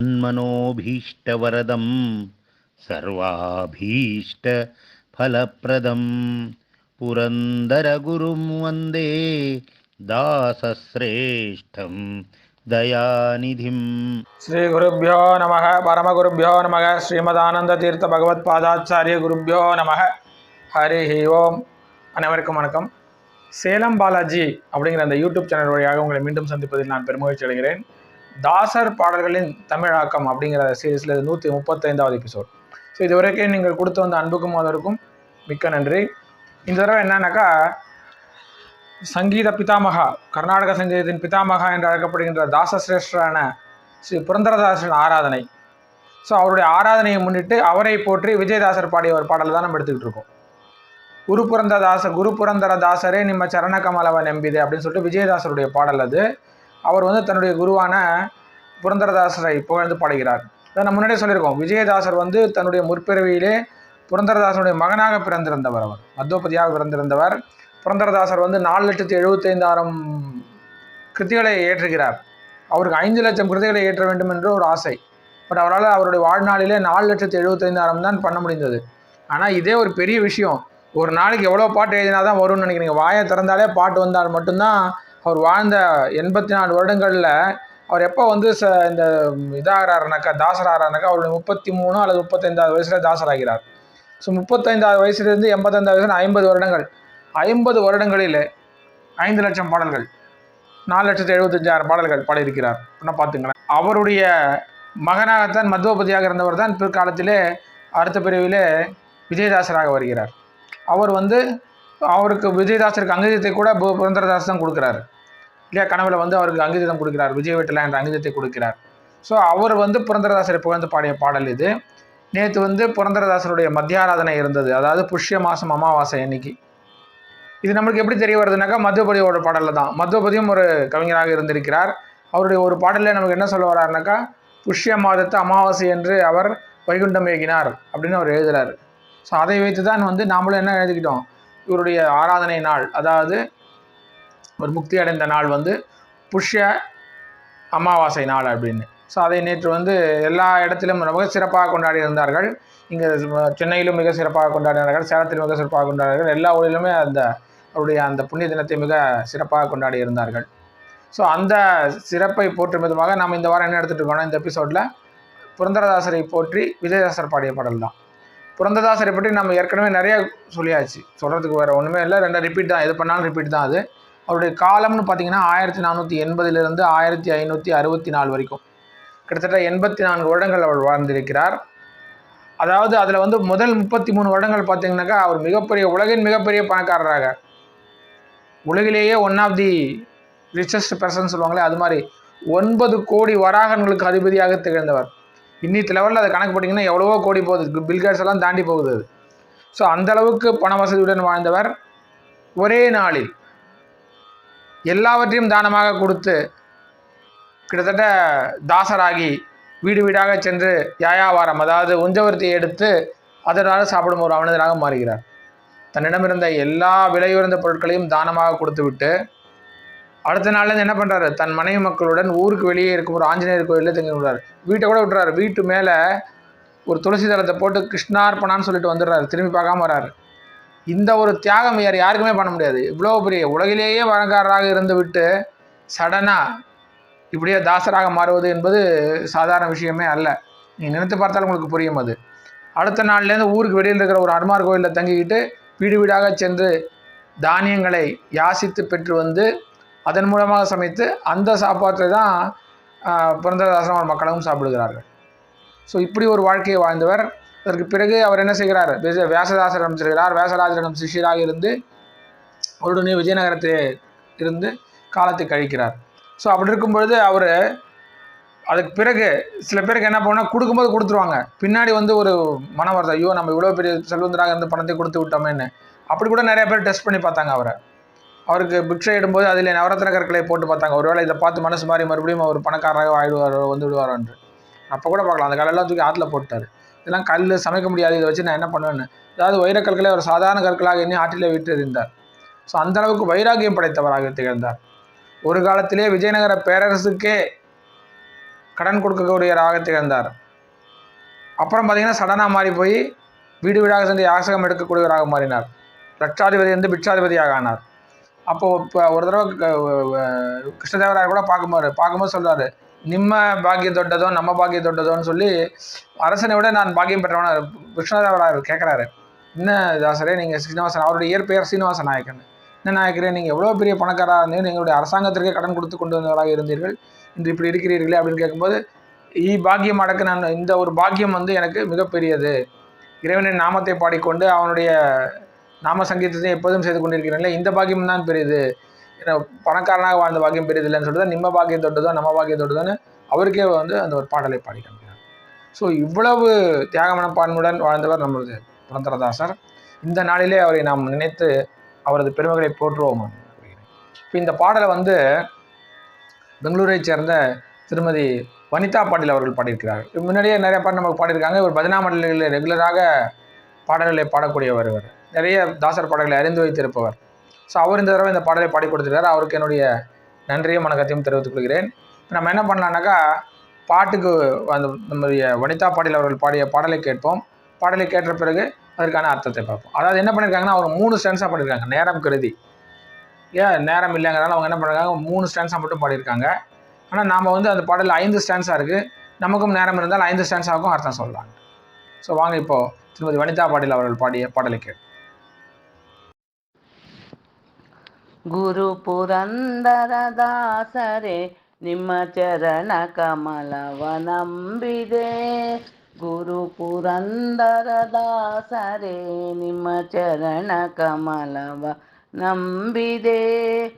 मन्मनोभीष्टवरदं सर्वाभीष्टफलप्रदं पुरन्दरगुरुं वन्दे दासश्रेष्ठं दयानिधिम् ஸ்ரீ குருப்பியோ நம பரமகுருப்பியோ நம ஸ்ரீமதானந்த தீர்த்த பகவத் பாதாச்சாரிய குருப்பியோ நம ஹரி ஓம் அனைவருக்கும் வணக்கம் சேலம் பாலாஜி அப்படிங்கிற அந்த யூடியூப் சேனல் வழியாக உங்களை மீண்டும் சந்திப்பதில் நான் பெருமகிழ்ச்சி அடைகிறேன் தாசர் பாடல்களின் தமிழாக்கம் அப்படிங்கிற சீரீஸில் இது நூற்றி முப்பத்தைந்தாவது எபிசோட் ஸோ இதுவரைக்கும் நீங்கள் கொடுத்து வந்த அன்புக்கும் அதற்கும் மிக்க நன்றி. இந்த தடவை என்னன்னாக்கா சங்கீத பிதாமகா கர்நாடக சங்கீதத்தின் பிதாமகா என்று அழைக்கப்படுகின்ற தாசசிரேஷ்டரான ஸ்ரீ புரந்தரதாசரின் ஆராதனை. ஸோ அவருடைய ஆராதனையை முன்னிட்டு அவரை போற்றி விஜயதாசர் பாடிய ஒரு பாடலை தான் நம்ம எடுத்துக்கிட்டு இருக்கோம். குரு புரந்ததாச குரு புரந்தர தாசரே நிம்ம சரண கமலவ நம்பிது அப்படின்னு சொல்லிட்டு விஜயதாசருடைய பாடல் அது. அவர் வந்து தன்னுடைய குருவான புரந்தரதாசரை புகழ்ந்து பாடுகிறார். அதை நம்ம முன்னாடியே சொல்லியிருக்கோம். விஜயதாசர் வந்து தன்னுடைய முற்பிறவியிலே புரந்தரதாசனுடைய மகனாக பிறந்திருந்தவர் அவர். மத்தோபதியாக பிறந்திருந்தவர். புரந்தரதாசர் வந்து நாலு லட்சத்தி எழுபத்தைந்தாயிரம் கிருத்திகளை ஏற்றுகிறார். அவருக்கு ஐந்து லட்சம் கிருதிகளை ஏற்ற வேண்டும் என்று ஒரு ஆசை. பட் அவரால் அவருடைய வாழ்நாளிலே நாலு லட்சத்தி எழுபத்தைந்தாயிரம் தான் பண்ண முடிந்தது. ஆனால் இதே ஒரு பெரிய விஷயம். ஒரு நாளைக்கு எவ்வளோ பாட்டு எழுதினா தான் வரும்னு நினைக்கிறீங்க. வாயை திறந்தாலே பாட்டு வந்தால் மட்டும்தான் அவர் வாழ்ந்த எண்பத்தி நாலு வருடங்களில் அவர் எப்போ வந்து ச இந்த இதாகிறாருனாக்கா தாசராகிறாருனாக்கா அவருடைய முப்பத்தி மூணு அல்லது முப்பத்தைந்தாவது வயசில் தாசராகிறார். ஸோ முப்பத்தைந்தாவது வயசுலேருந்து எண்பத்தைந்தாவது வயசு ஐம்பது வருடங்கள். ஐம்பது வருடங்களில் ஐந்து லட்சம் பாடல்கள் நாலு லட்சத்தி எழுபத்தஞ்சாயிரம் பாடல்கள் பாடியிருக்கிறார். அப்படின்னா பார்த்துங்களேன். அவருடைய மகனாகத்தான் மத்வபதியாக இருந்தவர் தான் பிற்காலத்திலே அடுத்த பிரிவிலே விஜயதாசராக வருகிறார். அவர் வந்து அவருக்கு விஜயதாசருக்கு அங்கீதத்தை கூட பு- புரந்தரதாஸ் தான் கொடுக்குறாரு. இல்லையா கனவில் வந்து அவருக்கு அங்கீதம் கொடுக்கிறார். விஜய் வெட்டலா என்ற அங்கீதத்தை கொடுக்கிறார். ஸோ அவர் வந்து புரந்தரதாசரை புகழ்ந்து பாடிய பாடல் இது. நேற்று வந்து புரந்தரதாசருடைய மத்தியாராதனை இருந்தது. அதாவது புஷ்ய மாதம் அமாவாசை அன்னைக்கு. இது நம்மளுக்கு எப்படி தெரிய வருதுனாக்கா மதுபதியோட பாடலில் தான். மதுபதியும் ஒரு கவிஞராக இருந்திருக்கிறார். அவருடைய ஒரு பாடலில் நமக்கு என்ன சொல்ல வர்றாருனாக்கா புஷ்ய மாதத்தை அமாவாசை என்று அவர் வைகுண்டம் ஏகினார் அப்படின்னு அவர் எழுதுகிறார் ஸோ அதை வைத்து தான் வந்து நாமளும் என்ன எழுதிக்கிட்டோம்? இவருடைய ஆராதனை நாள் அதாவது ஒரு முக்தி அடைந்த நாள் வந்து புஷ்ய அமாவாசை நாள் அப்படின்னு. ஸோ அதை நேற்று வந்து எல்லா இடத்திலும் மிக சிறப்பாக கொண்டாடி இருந்தார்கள். இங்கே சென்னையிலும் மிக சிறப்பாக கொண்டாடினார்கள் சேலத்திலும் மிக சிறப்பாக கொண்டாடினார்கள் எல்லா ஊரிலுமே அந்த அவருடைய அந்த புண்ணிய தினத்தை மிக சிறப்பாக கொண்டாடி இருந்தார்கள். ஸோ அந்த சிறப்பை போற்றும் விதமாக நாம் இந்த வாரம் என்ன எடுத்துகிட்டு இருக்கோம்னா இந்த எபிசோடில் புரந்தரதாசரை போற்றி விஜயதாசர் பாடிய பாடல் தான் புரந்ததாசரை பற்றி நம்ம ஏற்கனவே நிறைய சொல்லியாச்சு. சொல்கிறதுக்கு வேறு ஒன்றுமே இல்லை. ரெண்டு ரிப்பீட் தான். எது பண்ணாலும் ரிப்பீட் தான் அது. அவருடைய காலம்னு பார்த்தீங்கன்னா ஆயிரத்தி நானூற்றி எண்பதிலிருந்து ஆயிரத்தி ஐநூற்றி அறுபத்தி நாலு வரைக்கும். கிட்டத்தட்ட எண்பத்தி நான்கு வருடங்கள் அவர் வாழ்ந்திருக்கிறார். அதாவது அதில் வந்து முதல் முப்பத்தி மூணு வருடங்கள் பார்த்தீங்கன்னாக்கா அவர் மிகப்பெரிய உலகின் மிகப்பெரிய பணக்காரராக. உலகிலேயே one of the richest person சொல்லுவாங்களே அது மாதிரி ஒன்பது கோடி வராகன்களுக்கு அதிபதியாக திகழ்ந்தவர். இன்னித்து லெவலில் அதை கணக்கு போட்டிங்கன்னா எவ்வளவோ கோடி போகுது. பில்கேட்ஸ் எல்லாம் தாண்டி போகுது அது. ஸோ அந்த அளவுக்கு பண வசதியுடன் வாழ்ந்தவர் ஒரே நாளில் எல்லாவற்றையும் தானமாக கொடுத்து கிட்டத்தட்ட தாசராகி வீடு வீடாக சென்று யாயாவாரம் அதாவது உஞ்சவர்த்தியை எடுத்து அதனால் சாப்பிடும் ஒரு அவனதனாக மாறுகிறார். தன்னிடமிருந்த எல்லா விலையுயர்ந்த பொருட்களையும் தானமாக கொடுத்துவிட்டு அடுத்த நாள்லேருந்து என்ன பண்ணுறாரு தன் மனைவி மக்களுடன் ஊருக்கு வெளியே இருக்கும் ஒரு ஆஞ்சநேயர் கோயிலில் தங்கி விடுறாரு. வீட்டை கூட விட்டுறாரு. வீட்டு மேலே ஒரு துளசி தளத்தை போட்டு கிருஷ்ணார்பணான்னு சொல்லிட்டு வந்துடுறாரு. திரும்பி பார்க்காம வராரு. இந்த ஒரு தியாகம் வேறு யாருக்குமே பண்ண முடியாது. இவ்வளோ பெரிய உலகிலேயே வழங்காரராக இருந்து விட்டு சடனாக இப்படியே தாசராக மாறுவது என்பது சாதாரண விஷயமே அல்ல. நீங்கள் நினைத்து பார்த்தாலும் உங்களுக்கு புரியும் அது. அடுத்த நாள்லேருந்து ஊருக்கு வெளியில் இருக்கிற ஒரு அனுமார் கோயிலில் தங்கிக்கிட்டு வீடு வீடாக சென்று தானியங்களை யாசித்து பெற்று வந்து அதன் மூலமாக சமைத்து அந்த சாப்பாட்டை தான் ஆஹ், மக்களும் சாப்பிடுகிறார்கள். ஸோ இப்படி ஒரு வாழ்க்கையை வாழ்ந்தவர். அதற்கு பிறகு அவர் என்ன செய்கிறார்? விஜய வியாசதாசரிடம் செல்கிறார் வியாசராஜரிடம் சிஷியராக இருந்து அவருடனே விஜயநகரத்திலே இருந்து காலத்தை கழிக்கிறார். ஸோ அப்படி இருக்கும் பொழுது அவர் அதுக்கு பிறகு சில பேருக்கு என்ன பண்ணால் கொடுக்கும்போது கொடுத்துருவாங்க. பின்னாடி வந்து ஒரு மனம் வருது ஐயோ நம்ம இவ்வளோ பெரிய செல்வந்தராக இருந்து பணத்தை கொடுத்து விட்டோமேன்னு. அப்படி கூட நிறைய பேர் டெஸ்ட் பண்ணி பார்த்தாங்க அவரை. அவருக்கு பிக்ஷை இடும்போது அதில் நவரத்ன கற்களை போட்டு பார்த்தாங்க. ஒருவேளை இதை பார்த்து மனசு மாறி மறுபடியும் அவர் பணக்காரராக ஆயிடுவார் வந்து விடுவார் என்று. அப்போ கூட பார்க்கலாம். அந்த கல்லெல்லாம் தூக்கி ஆற்றுல போட்டார் இதெல்லாம் கல் சமைக்க முடியாது. இதை வச்சு நான் என்ன பண்ணுவேன்னு? அதாவது வைரக்கற்களை ஒரு சாதாரண கற்களாக எண்ணி ஆற்றிலே விட்டு எறிந்தார். ஸோ அந்த அளவுக்கு வைராகியம் படைத்தவராக திகழ்ந்தார். ஒரு காலத்திலே விஜயநகர பேரரசுக்கே கடன் கொடுக்கக்கூடியவராக திகழ்ந்தார். அப்புறம் பார்த்தீங்கன்னா சடனாக மாறி போய் வீடு வீடாக சென்று யாசகம் எடுக்கக்கூடியவராக மாறினார். லட்சாதிபதி வந்து பிட்சாதிபதியாக ஆனார். அப்போது இப்போ ஒரு தடவை கிருஷ்ணதேவராயர் கூட பார்க்கும்போது பார்க்கும்போது சொல்கிறாரு நிம்ம பாக்கியம் தொட்டதோ நம்ம பாக்கியம் தொட்டதோன்னு சொல்லி அரசனை விட நான் பாக்கியம் பெற்றவன கிருஷ்ணதேவராயர் கேட்குறாரு என்ன தாசரே நீங்கள் சீனிவாசன் அவருடைய இயற்பெயர் சீனிவாச நாயக்கன். என்ன நாயக்கரே நீங்கள் எவ்வளோ பெரிய பணக்காரராக இருந்தீங்க எங்களுடைய அரசாங்கத்திற்கே கடன் கொடுத்து கொண்டு வந்தவராக இருந்தீர்கள் இன்று இப்படி இருக்கிறீர்களே அப்படின்னு கேட்கும்போது ஈ பாக்கியம் அடக்கு நான் இந்த ஒரு பாக்கியம் வந்து எனக்கு மிகப்பெரியது. இறைவனின் நாமத்தை பாடிக்கொண்டு அவனுடைய நாம சங்கீதத்தை எப்போதும் செய்து கொண்டிருக்கிறேன்ல இந்த பாக்கியம் தான் பெரியது. பணக்காரனாக வாழ்ந்த பாக்கியம் பெரியதில்லைன்னு சொல்லிட்டு தான் நிம்ம பாக்கியம் தொட்டுதான் நம்ம பாக்கியம் தொட்டுதான்னு அவருக்கே வந்து அந்த ஒரு பாடலை பாடி காமிக்கிறார். ஸோ இவ்வளவு தியாக மனப்பான்மையுடன் வாழ்ந்தவர் நம்மளது புரந்தரதாசர். இந்த நாளிலே அவரை நாம் நினைத்து அவரது பெருமைகளை போற்றுவோம் இப்போ இந்த பாடலை வந்து பெங்களூரைச் சேர்ந்த திருமதி வனிதா பாட்டில் அவர்கள் பாடியிருக்கிறார். முன்னாடியே நிறைய பாட்டு நமக்கு பாடியிருக்காங்க. இவர் பதினாம் மண்டலில் ரெகுலராக பாடல்களை பாடக்கூடியவர் இவர். நிறைய தாசர் பாடல்களை அறிந்து வைத்திருப்பவர். ஸோ அவர் இந்த தடவை இந்த பாடலை பாடி கொடுத்துருக்காரு. அவருக்கு என்னுடைய நன்றியும் வணக்கத்தையும் தெரிவித்துக் கொள்கிறேன். நம்ம என்ன பண்ணலான்னாக்கா பாட்டுக்கு அந்த நம்முடைய வனிதா பாட்டில் அவர்கள் பாடிய பாடலை கேட்போம். பாடலை கேட்ட பிறகு அதற்கான அர்த்தத்தை பார்ப்போம். அதாவது என்ன பண்ணியிருக்காங்கன்னா அவங்க மூணு ஸ்டான்ஸாக பண்ணியிருக்காங்க நேரம் கருதி. ஏன்? நேரம் இல்லைங்கிறதால அவங்க என்ன பண்ணுறாங்க மூணு ஸ்டான்ஸாக மட்டும் பாடியிருக்காங்க ஆனால் நாம் வந்து அந்த பாடலில் ஐந்து ஸ்டான்ஸாக இருக்குது நமக்கும் நேரம் இருந்தால் ஐந்து ஸ்டான்ஸாகவும் அர்த்தம் சொல்லலாம். ஸோ வாங்க இப்போது திருமதி வனிதா பாட்டில் அவர்கள் பாடிய பாடலை கேட்போம். ಗುರು ಪುರಂದರದಾಸರೇ, ನಿಮ್ಮ ಚರಣ ಕಮಲವ ನಂಬಿದೆ. ಗುರು ಪುರಂದರದಾಸರೇ, ನಿಮ್ಮ ಚರಣ ಕಮಲವ ನಂಬಿದೆ.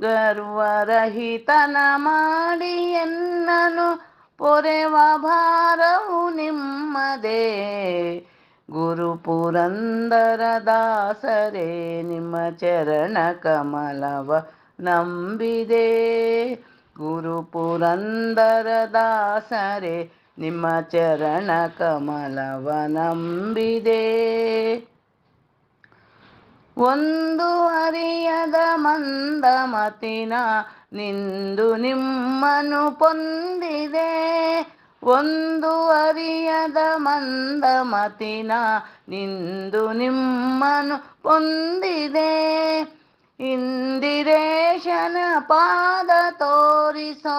ಗರ್ವರಹಿತನ ಮಾಡಿ ಎನ್ನನು ಪೊರೆವ ಭಾರವು ನಿಮ್ಮದೇ. ಗುರು ಪುರಂದರದಾಸರೇ ನಿಮ್ಮ ಚರಣ ಕಮಲವ ನಂಬಿದೆ. ಗುರು ಪುರಂದರ ಪುರಂದರದಾಸರೇ ನಿಮ್ಮ ಚರಣ ಕಮಲವ ನಂಬಿದೆ. ಒಂದು ಅರಿಯದ ಮಂದಮತಿನ ನಿಂದು ನಿಮ್ಮನು ಪೊಂದಿದೆ. ಒಂದು ಅರಿಯದ ಮಂದಮತಿನ ನಿಂದು ನಿಮ್ಮನು ಹೊಂದಿದೆ. ಇಂದಿರೇಶನ ಪಾದ ತೋರಿಸೋ.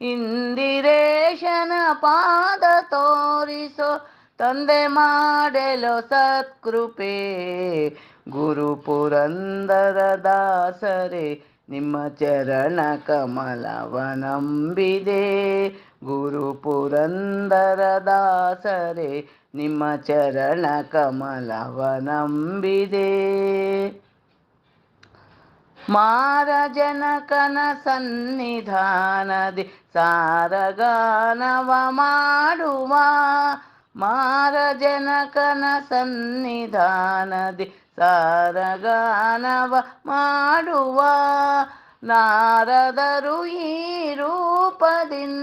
ಇಂದಿರೇಶನ ಪಾದ ತೋರಿಸೋ. ತಂದೆ ಮಾಡೆಲೋ ಸತ್ಕೃಪೇ. ಗುರು ಪುರಂದರ ದಾಸರೇ. ನಿಮ್ಮ ಚರಣ ಕಮಲವ ನಂಬಿದೆ. ಗುರು ಪುರಂದರ ದಾಸರೇ, ನಿಮ್ಮ ಚರಣ ಕಮಲವ ನಂಬಿದೆ. ಮಾರಜನಕನ ಸನ್ನಿಧಾನದಿ ಸಾರಗಾನವ ಮಾಡುವ ಮಾರಜನಕನ ಸನ್ನಿಧಾನದಿ ಸಾರಗಾನವ ಮಾಡುವ ನಾರದರು ಈ ರೂಪದಿಂದಲೀ.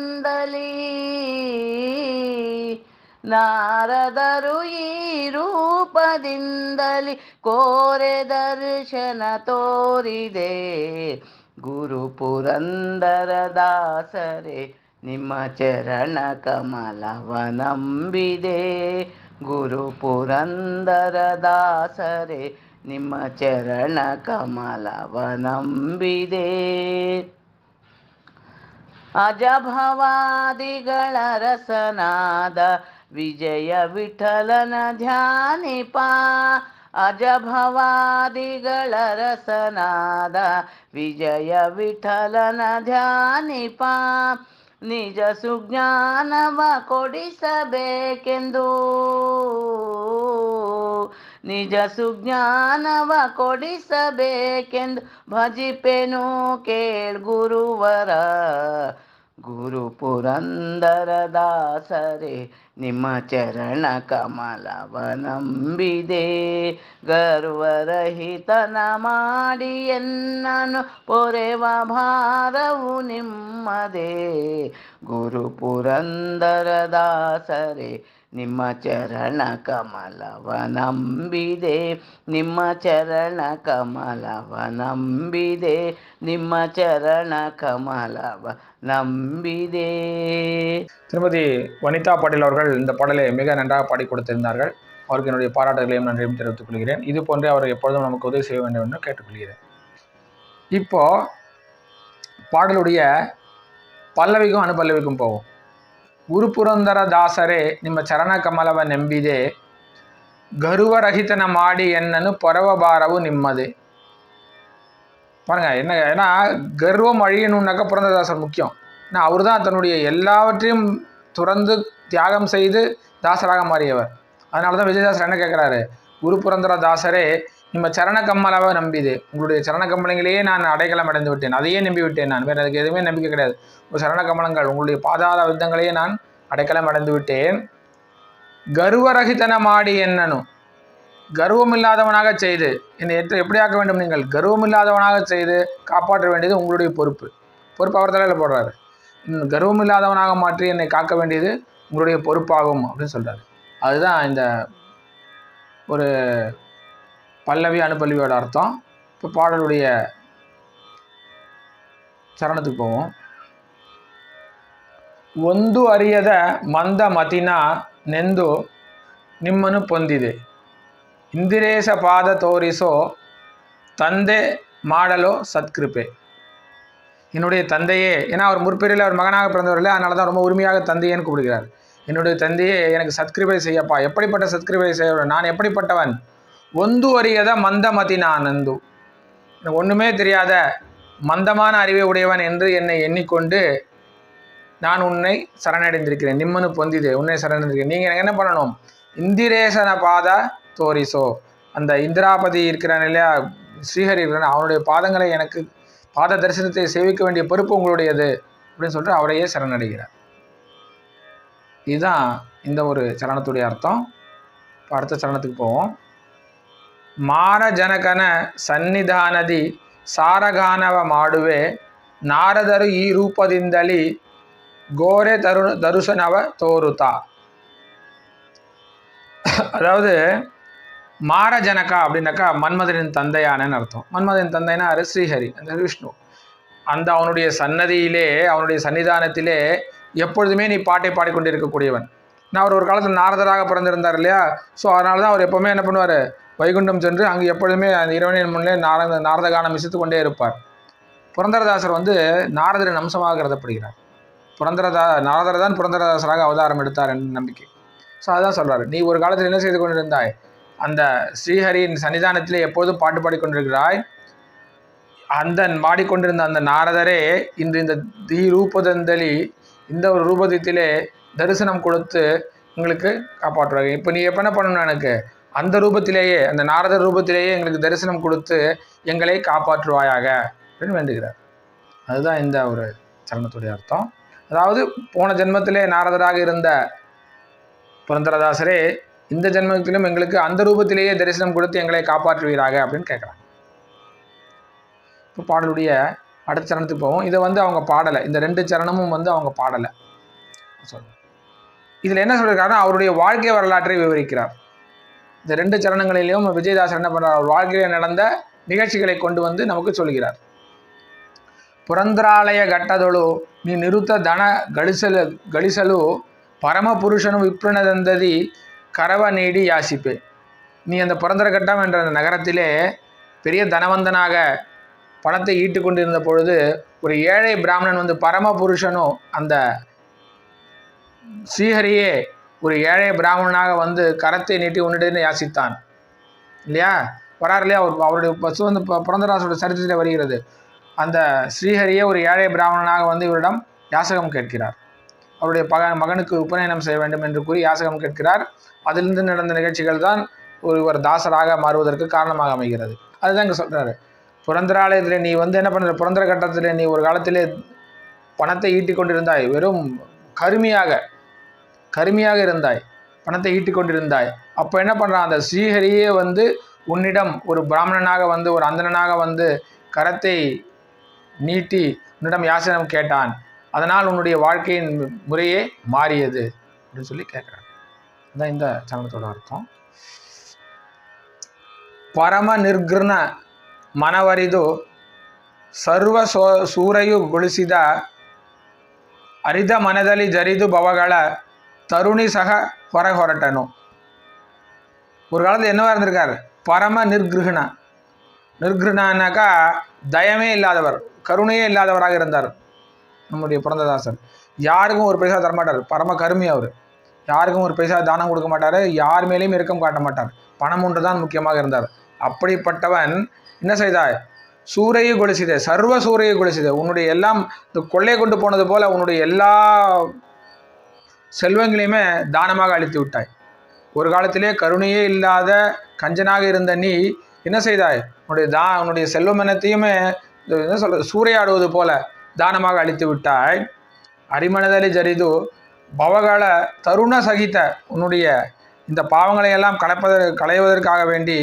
ನಾರದರು ಈ ರೂಪದಿಂದಲಿ ಕೋರೆ ದರ್ಶನ ತೋರಿದೆ. ಗುರು ಪುರಂದರ ದಾಸರೇ ನಿಮ್ಮ ಚರಣ ಕಮಲವ ನಂಬಿದೆ ಗುರು ಪುರಂದರ ದಾಸರೇ, ನಿಮ್ಮ ಚರಣ ಕಮಲವ ನಂಬಿದೆ ಅಜಭವಾದಿಗಳ ರಸನಾದ ವಿಜಯ ವಿಠಲನ ಧ್ಯಾನಿಪ. ಅಜಭವಾದಿಗಳ ರಸನಾದ ವಿಜಯ ವಿಠಲನ ಧ್ಯಾನಿಪ. ನಿಜ ಸುಜ್ಞಾನವ ಕೊಡಿಸಬೇಕೆಂದು. ನಿಜ ಸುಜ್ಞಾನವ ಕೊಡಿಸಬೇಕೆಂದು ಭಜಿಪೆನು ಕೇಳ್ ಗುರುವರ ಗುರು ಪುರಂದರ ದಾಸರೆ, ನಿಮ್ಮ ಚರಣ ಕಮಲವ ನಂಬಿದೆ ಗರ್ವರಹಿತನ ಮಾಡಿ ಎನ್ನನು, ಪೊರೆವ ಭಾರವು ನಿಮ್ಮದೇ. ಗುರು ಪುರಂದರ ದಾಸರೇ ನಿಮ್ಮ ಚರಣ ಕಮಲವ ನಂಬಿದೆ ನಿಮ್ಮ ಚರಣ ಕಮಲವ ನಂಬಿದೆ ನಿಮ್ಮ ಚರಣ ಕಮಲವ ನಂಬಿದೆ திருமதி வனிதா பாட்டில் அவர்கள் இந்த பாடலை மிக நன்றாக பாடி கொடுத்திருந்தார்கள் அவருக்கு என்னுடைய பாராட்டுகளையும் நன்றியும் தெரிவித்துக் கொள்கிறேன் இது போன்றே அவர் எப்பொழுதும் நமக்கு உதவி செய்ய வேண்டும் என்று கேட்டுக்கொள்கிறேன் இப்போ பாடலுடைய பல்லவிக்கும் அனுபல்லவிக்கும் போவோம் ಗುರುಪುರಂದರ ದಾಸರೇ ನಿಮ್ಮ ಚರಣ ಕಮಲವ ನೆಂಬಿದೆ ಗರುವರಹಿತನ ಮಾಡಿ ಎನ್ನನು ಪರವಬಾರವು ನಿಮ್ಮದೇ பாருங்க என்ன ஏன்னா கர்வம் அழியணும்னாக்கா புரந்தரதாசர் முக்கியம் ஏன்னா அவர் தான் தன்னுடைய எல்லாவற்றையும் துறந்து தியாகம் செய்து தாசராக மாறியவர் அதனால தான் விஜயதாசர் என்ன கேட்குறாரு குரு புரந்தரதாசரே நம்ம சரண கம்மலாவை நம்பிது உங்களுடைய சரண கம்பளங்களையே நான் அடைக்கலம் அடைந்து விட்டேன். அதையே நம்பிவிட்டேன் நான். வேறு அதுக்கு எதுவுமே நம்பிக்கை கிடையாது. உங்கள் சரண கமலங்கள் உங்களுடைய பாதாள வித்தங்களையே நான் அடைக்கலம் அடைந்து விட்டேன். கர்வரகிதனமாடி என்னனும் கர்வம் இல்லாதவனாக செய்து என்னை எட்டு எப்படியாக்க வேண்டும் நீங்கள்? கர்வம் இல்லாதவனாக செய்து காப்பாற்ற வேண்டியது உங்களுடைய பொறுப்பு. பொறுப்பு அவர் தலையில் போடுறாரு. கர்வம் இல்லாதவனாக மாற்றி என்னை காக்க வேண்டியது உங்களுடைய பொறுப்பாகும் அப்படின்னு சொல்கிறாரு அதுதான் இந்த ஒரு பல்லவி அனுபல்லவியோட அர்த்தம் இப்போ பாடலுடைய சரணத்துக்கு போவோம் ಒಂದು ಅರಿಯದ ಮಂದ ಮತಿನ ನೆಂದು ನಿಮ್ಮನ್ನು ಪೊಂದಿದೆ ಇಂದಿರೇಶ ಪಾದ ತೋರಿಸೋ ತಂದೆ ಮಾಡಲು சத்கிருபே என்னுடைய தந்தையே ஏன்னா அவர் முற்பிரியில் அவர் மகனாக பிறந்தவர் இல்லை அதனால தான் ரொம்ப உரிமையாக தந்தையேன்னு கூப்பிடுகிறார் என்னுடைய தந்தையே எனக்கு சத்கிருபை செய்யப்பா. எப்படிப்பட்ட சத்கிருபை செய்ய நான் எப்படிப்பட்டவன்? ஒந்து அறியத மந்தமதி நான் நந்து எனக்கு ஒன்றுமே தெரியாத மந்தமான அறிவை உடையவன் என்று என்னை எண்ணிக்கொண்டு நான் உன்னை சரணடைந்திருக்கிறேன். நிம்மனு பொந்திது உன்னை சரணடைந்திருக்கிறேன். நீங்கள் எனக்கு என்ன பண்ணணும்? இந்திரேசன பாத தோரிசோ. அந்த இந்திராபதி இருக்கிறான் இல்லையா? ஸ்ரீஹரி இருக்கிறான். அவனுடைய பாதங்களை எனக்கு பாத தரிசனத்தை சேவிக்க வேண்டிய பொறுப்பு உங்களுடையது அப்படின்னு சொல்லிட்டு அவரையே சரணடைகிறார். இதுதான் இந்த ஒரு சரணத்துடைய அர்த்தம் இப்போ அடுத்த சரணத்துக்கு போவோம் ಮಾರ ಜನಕನ ಸನ್ನಿಧಾನದಿ ಸಾರಗಾನವ ಮಾಡುವೆ ನಾರದರು ಈ ರೂಪದಿಂದಲಿ ಗೋರೆ ತರು தருசனவ தோருதா அதாவது மார ஜனகா அப்படின்னாக்கா மன்மதனின் தந்தையானன்னு அர்த்தம் மன்மதனின் தந்தைனா யாரு? ஸ்ரீஹரி அந்த விஷ்ணு அந்த அவனுடைய சன்னதியிலே அவனுடைய சன்னிதானத்திலே எப்பொழுதுமே நீ பாட்டை பாடிக்கொண்டிருக்கக்கூடியவன். நான் அவர் ஒரு காலத்தில் நாரதராக பிறந்திருந்தார் இல்லையா? ஸோ அதனால தான் அவர் எப்போவுமே என்ன பண்ணுவார்? வைகுண்டம் சென்று அங்கே எப்பொழுதுமே அந்த இறைவனின் முன்னே நாரத நாரதகானம் இசைத்து கொண்டே இருப்பார். புரந்தரதாசர் வந்து நாரதரின் அம்சமாக கருதப்படுகிறார். புரந்தரதா நாரதர் தான் புரந்தரதாசராக அவதாரம் எடுத்தார் என்ற நம்பிக்கை. ஸோ அதான் சொல்கிறார் நீ ஒரு காலத்தில் என்ன செய்து கொண்டிருந்தாய்? அந்த ஸ்ரீஹரியின் சன்னிதானத்திலே எப்போதும் பாட்டு பாடிக்கொண்டிருக்கிறாய். அந்த பாடிக்கொண்டிருந்த அந்த நாரதரே இன்று இந்த தி ரூபதந்தலி இந்த ஒரு ரூபதத்திலே தரிசனம் கொடுத்து எங்களுக்கு காப்பாற்றுவாங்க இப்போ நீ எப்போ என்ன பண்ணணும் எனக்கு? அந்த ரூபத்திலேயே அந்த நாரதர் ரூபத்திலேயே எங்களுக்கு தரிசனம் கொடுத்து எங்களை காப்பாற்றுவாயாக அப்படின்னு வேண்டுகிறார். அதுதான் இந்த ஒரு சரணத்துடைய அர்த்தம். அதாவது போன ஜென்மத்திலே நாரதராக இருந்த புரந்தரதாசரே இந்த ஜென்மத்திலும் எங்களுக்கு அந்த ரூபத்திலேயே தரிசனம் கொடுத்து எங்களை காப்பாற்றுவீராக அப்படின்னு கேட்குறாங்க இப்போ பாடலுடைய அடுத்த சரணத்துக்கு போவோம். இதை வந்து அவங்க பாடலை. இந்த ரெண்டு சரணமும் வந்து அவங்க பாடலை. சொல்லுங்கள் இதில் என்ன சொல்லியிருக்காருன்னா அவருடைய வாழ்க்கை வரலாற்றை விவரிக்கிறார். இந்த ரெண்டு சரணங்களிலையும் விஜயதாஸ் என்ன பண்ணுறார் அவர் வாழ்க்கையில் நடந்த நிகழ்ச்சிகளை கொண்டு வந்து நமக்கு சொல்கிறார். புரந்தராலய கட்டதொழு நீ நிறுத்த தன கழிசலு கழிசலு பரமபுருஷனும் விப்ரணதந்ததி கரவ நீடி யாசிப்பே நீ அந்த புரந்தர கட்டம் என்ற அந்த நகரத்திலே பெரிய தனவந்தனாக பணத்தை ஈட்டு கொண்டிருந்த பொழுது ஒரு ஏழை பிராமணன் வந்து பரமபுருஷனும் அந்த ஸ்ரீஹரியே ஒரு ஏழை பிராமணனாக வந்து கரத்தை நீட்டி உன்னிடம் யாசித்தான். இல்லையா? வராரு இல்லையா? அவர் அவருடைய பசு வந்து பு- புரந்தராசோட சரித்திரத்தில் வருகிறது. அந்த ஸ்ரீஹரியே ஒரு ஏழை பிராமணனாக வந்து இவரிடம் யாசகம் கேட்கிறார். அவருடைய பக மகனுக்கு உபநயனம் செய்ய வேண்டும் என்று கூறி யாசகம் கேட்கிறார். அதிலிருந்து நடந்த நிகழ்ச்சிகள் தான் ஒருவர் தாசராக மாறுவதற்கு காரணமாக அமைகிறது. அதுதான் இங்கே சொல்கிறாரு புறந்தராலயத்தில் நீ வந்து என்ன பண்ணுற புறந்தர கட்டத்தில் நீ ஒரு காலத்திலே பணத்தை ஈட்டி கொண்டிருந்தாய் வெறும் கருமையாக கருமையாக இருந்தாய். பணத்தை ஈட்டி கொண்டிருந்தாய் அப்போ என்ன பண்ணுறான் அந்த ஸ்ரீஹரியே வந்து உன்னிடம் ஒரு பிராமணனாக வந்து ஒரு அந்தனாக வந்து கரத்தை நீட்டி உன்னிடம் யாசனம் கேட்டான். அதனால் உன்னுடைய வாழ்க்கையின் முறையே மாறியது அப்படின்னு சொல்லி கேட்குறான். இதுதான் இந்த சரணத்தோட அர்த்தம். பரம நிர்கிருண ಮನವರಿದು ಸರ್ವ ಸೋ ಸೂರೆಯುಗೊಳಿಸಿದ ಅರಿದ ಮನದಲ್ಲಿ ಜರಿದು ಭವಗಳ தருணி சக ಹೊರ ಹೊರಟನು ஒரு காலத்தில் என்னவா இருந்திருக்கார் பரம நிர்கிருஹணா நிர்கிருணானாக்கா தயமே இல்லாதவர் கருணையே இல்லாதவராக இருந்தார் நம்முடைய பிறந்ததாசர் யாருக்கும் ஒரு பைசா தரமாட்டார் பரம கருமி அவர் யாருக்கும் ஒரு பைசா தானம் கொடுக்க மாட்டார் யார் மேலேயும் இரக்கம் காட்ட மாட்டார் பணம் ஒன்று தான் முக்கியமாக இருந்தார் அப்படிப்பட்டவன் என்ன செய்தாய்? சூறையை கொலிசிதே சர்வ சூறையை கொலிசிதே உன்னுடைய எல்லாம் இந்த கொள்ளையை கொண்டு போனது போல உன்னுடைய எல்லா செல்வங்களையுமே தானமாக அழித்து விட்டாய். ஒரு காலத்திலே கருணையே இல்லாத கஞ்சனாக இருந்த நீ என்ன செய்தாய்? உன்னுடைய தா உன்னுடைய செல்வமனத்தையுமே இது என்ன சொல்றது சூறையாடுவது போல தானமாக அழித்து விட்டாய். அரிமனதலி ஜரிது பவகால தருண சகித்த உன்னுடைய இந்த பாவங்களை எல்லாம் கலைப்பத களைவதற்காக வேண்டி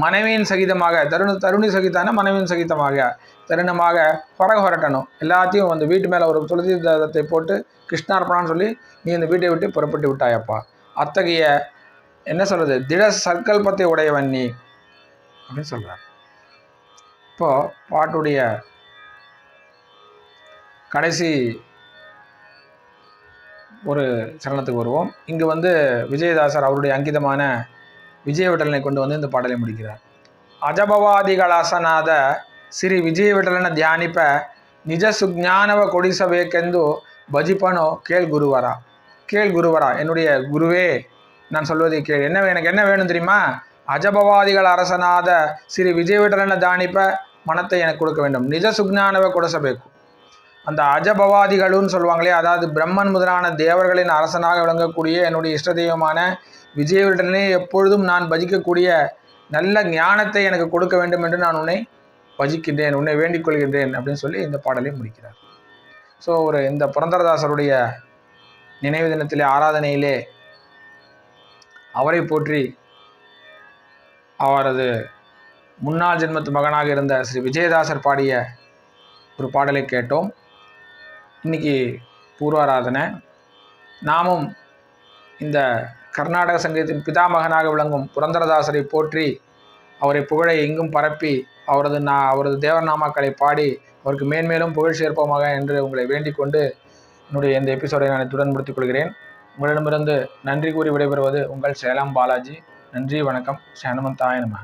மனைவியின் சகிதமாக தருண தருணி சகிதான மனைவியின் சகிதமாக தருணமாக பறக வரட்டணும். எல்லாத்தையும் வந்து வீட்டு மேலே ஒரு துளசி தத்தை போட்டு கிருஷ்ணார்பணான்னு சொல்லி நீ இந்த வீட்டை விட்டு புறப்பட்டு விட்டாயப்பா. அத்தகைய என்ன சொல்கிறது திட சற்கல்பத்தை உடையவன் நீ. அப்படின்னு சொல்கிறார் இப்போது பாட்டுடைய கடைசி ஒரு சரணத்துக்கு வருவோம். இங்கே வந்து விஜயதாசர் அவருடைய அங்கிதமான விஜயவிட்டலனை கொண்டு வந்து இந்த பாடலை முடிக்கிறார். ಅಜಭವಾದಿಗಳಾಸನಾದ ಶ್ರೀ ವಿಜಯವಿಠಲನ ಧ್ಯಾನಿಪ நிஜ ಸುಜ್ಞಾನವ ಕೊಡಿಸಬೇಕೆಂದು பஜிப்பனோ கேள் குருவரா. கேள் குருவரா என்னுடைய குருவே நான் சொல்வதை கேள். என்ன எனக்கு என்ன வேணும் தெரியுமா? அஜபவாதிகள் அரசனாத ஸ்ரீ விஜயவிடலன தானிப்ப மனத்தை எனக்கு கொடுக்க வேண்டும். நிஜ சுக்ஞானவை கொடுசபேக்கு. அந்த அஜபவாதிகளுன்னு சொல்லுவாங்களே அதாவது பிரம்மன் முதலான தேவர்களின் அரசனாக விளங்கக்கூடிய என்னுடைய இஷ்ட தெய்வமான விஜயவரிடனே எப்பொழுதும் நான் பஜிக்கக்கூடிய நல்ல ஞானத்தை எனக்கு கொடுக்க வேண்டும் என்று நான் உன்னை பஜிக்கின்றேன் உன்னை வேண்டிக் கொள்கின்றேன் அப்படின்னு சொல்லி இந்த பாடலை முடிக்கிறார். ஸோ ஒரு இந்த புரந்தரதாசருடைய நினைவு தினத்திலே ஆராதனையிலே அவரை போற்றி அவரது முன்னாள் ஜென்மத்து மகனாக இருந்த ஸ்ரீ விஜயதாசர் பாடிய ஒரு பாடலை கேட்டோம். இன்னைக்கு பூர்வாராதனை. நாமும் இந்த கர்நாடக சங்கீதத்தின் பிதாமகனாக விளங்கும் புரந்தரதாசரை போற்றி அவரை புகழை எங்கும் பரப்பி அவரது நா அவரது தேவநாமாக்களை பாடி அவருக்கு மேன்மேலும் புகழ் சேர்ப்போமாக என்று உங்களை வேண்டிக் கொண்டு என்னுடைய இந்த எபிசோடை நான் இத்துடன் முடித்துக் கொள்கிறேன். உங்களிடமிருந்து நன்றி கூறி விடைபெறுவது உங்கள் சேலம் பாலாஜி. நன்றி வணக்கம். ஸ்ரீ நமக.